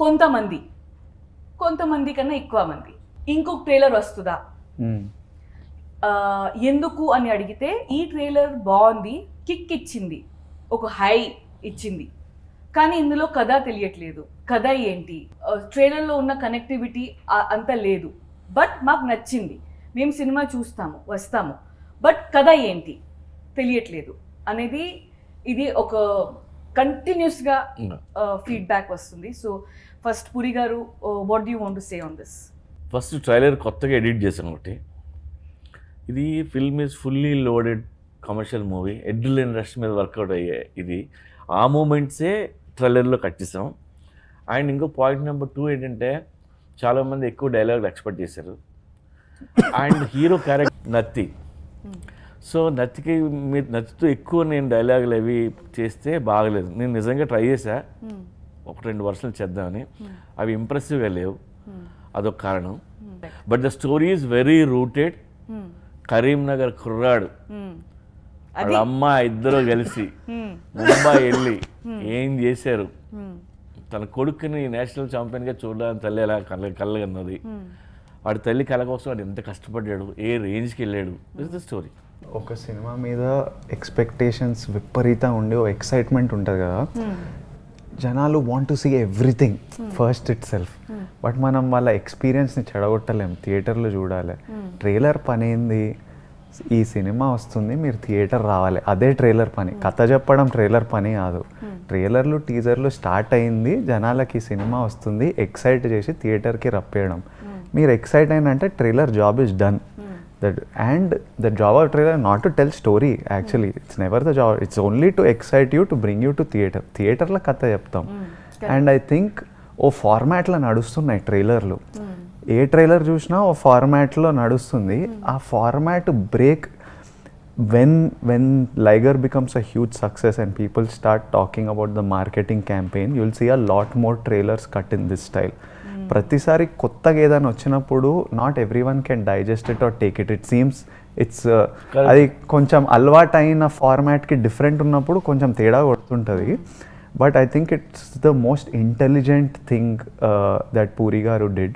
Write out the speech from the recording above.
కొంతమంది కొంతమంది కన్నా ఎక్కువ మంది. ఇంకొక ట్రైలర్ వస్తుందా? ఎందుకు అని అడిగితే ఈ ట్రైలర్ బాగుంది కిక్ ఇచ్చింది ఒక హై ఇచ్చింది. కానీ ఇందులో కథ తెలియట్లేదు. కథ ఏంటి? ట్రైలర్లో ఉన్న కనెక్టివిటీ అంత లేదు. బట్ మాకు నచ్చింది. మేము సినిమా చూస్తాము వస్తాము. బట్ కథ ఏంటి? తెలియట్లేదు. అనేది ఇది ఒక కంటిన్యూస్గా ఫీడ్బ్యాక్ వస్తుంది. సో ఫస్ట్ పురి గారు what you want say on this first trailer కొత్తగా ఎడిట్ చేశాను ఒకటి. ఇది film is fully loaded commercial movie ఎడ్రిల్ industry మీద వర్కౌట్ అయ్యే ఇది. ఆ మూమెంట్సే ట్రైలర్లో కట్ చేసాం అండ్ ఇంకో పాయింట్ నెంబర్ టూ ఏంటంటే చాలామంది ఎక్కువ డైలాగులు ఎక్స్పెక్ట్ చేశారు. అండ్ హీరో క్యారెక్టర్ నత్తి సో నత్తికి మీరు నత్తితో ఎక్కువ నేను డైలాగులు అవి చేస్తే బాగలేదు. నేను నిజంగా ట్రై చేశా. ఒక రెండు వర్షాలు చేద్దామని. అవి ఇంప్రెసివ్గా లేవు. అదొక కారణం. But the story is very rooted Karimnagar కుర్రాడు. వాళ్ళ అమ్మ ఇద్దరు కలిసి ముంబై వెళ్ళి ఏం చేశారు? తన కొడుకుని నేషనల్ ఛాంపియన్గా చూడడానికి తల్లి ఎలా కళ్ళ కళ్ళగన్నది. వాడి తల్లి కళ కోసం వాడు ఎంత కష్టపడ్డాడు ఏ రేంజ్కి వెళ్ళాడు. ఇస్ ద స్టోరీ ఒక సినిమా మీద ఎక్స్పెక్టేషన్స్ విపరీతంగా ఉండి ఓ ఎక్సైట్మెంట్ ఉంటుంది కదా. జనాలు want to see everything first itself but మనం వాళ్ళ ఎక్స్పీరియన్స్ని చెడగొట్టలేం థియేటర్లో చూడాలి. ట్రైలర్ పని ఏంది? ఈ సినిమా వస్తుంది మీరు థియేటర్ రావాలి. అదే ట్రైలర్ పని. కథ చెప్పడం ట్రైలర్ పని కాదు. ట్రైలర్లు టీజర్లు స్టార్ట్ అయింది జనాలకి సినిమా వస్తుంది ఎక్సైట్ చేసి థియేటర్కి రప్పేయడం. మీరు excite అయినంటే trailer job is done that and the of trailer not to tell story actually it's never the job it's only to excite you to bring you to theater థియేటర్లో కథ చెప్తాం and I think ఓ ఫార్మాట్లో నడుస్తున్నాయి ట్రైలర్లు ఏ trailer చూసినా ఓ ఫార్మాట్లో నడుస్తుంది ఆ format break when when liger becomes a huge success and people start talking about the marketing campaign you'll see a lot more trailers cut in this style ప్రతిసారి కొత్తగా ఏదైనా వచ్చినప్పుడు not everyone can digest it or take it it seems it's అది కొంచెం అలవాటైన ఫార్మాట్కి different ఉన్నప్పుడు కొంచెం తేడా కొడుతుంటుంది. But I think it's the most intelligent thing that Puri గారు డిడ్